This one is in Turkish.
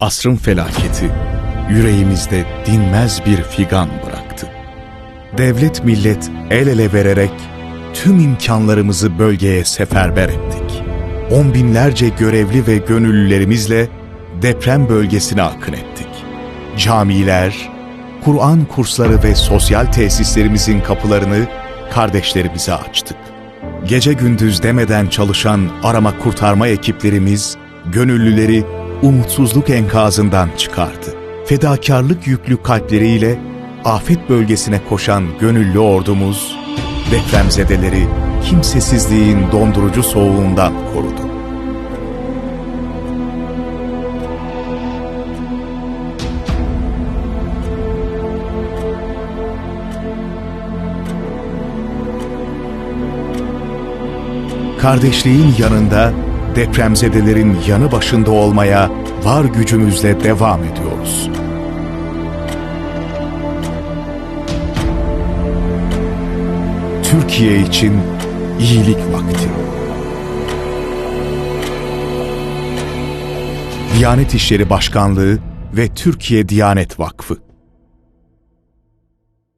Asrın felaketi yüreğimizde dinmez bir figan bıraktı. Devlet millet el ele vererek tüm imkanlarımızı bölgeye seferber ettik. On binlerce görevli ve gönüllülerimizle deprem bölgesine akın ettik. Camiler, Kur'an kursları ve sosyal tesislerimizin kapılarını kardeşlerimize açtık. Gece gündüz demeden çalışan arama kurtarma ekiplerimiz, gönüllüleri umutsuzluk enkazından çıkardı. Fedakarlık yüklü kalpleriyle afet bölgesine koşan gönüllü ordumuz, depremzedeleri kimsesizliğin dondurucu soğuğundan korudu. Kardeşliğin yanında depremzedelerin yanı başında olmaya var gücümüzle devam ediyoruz. Türkiye için iyilik vakti. Diyanet İşleri Başkanlığı ve Türkiye Diyanet Vakfı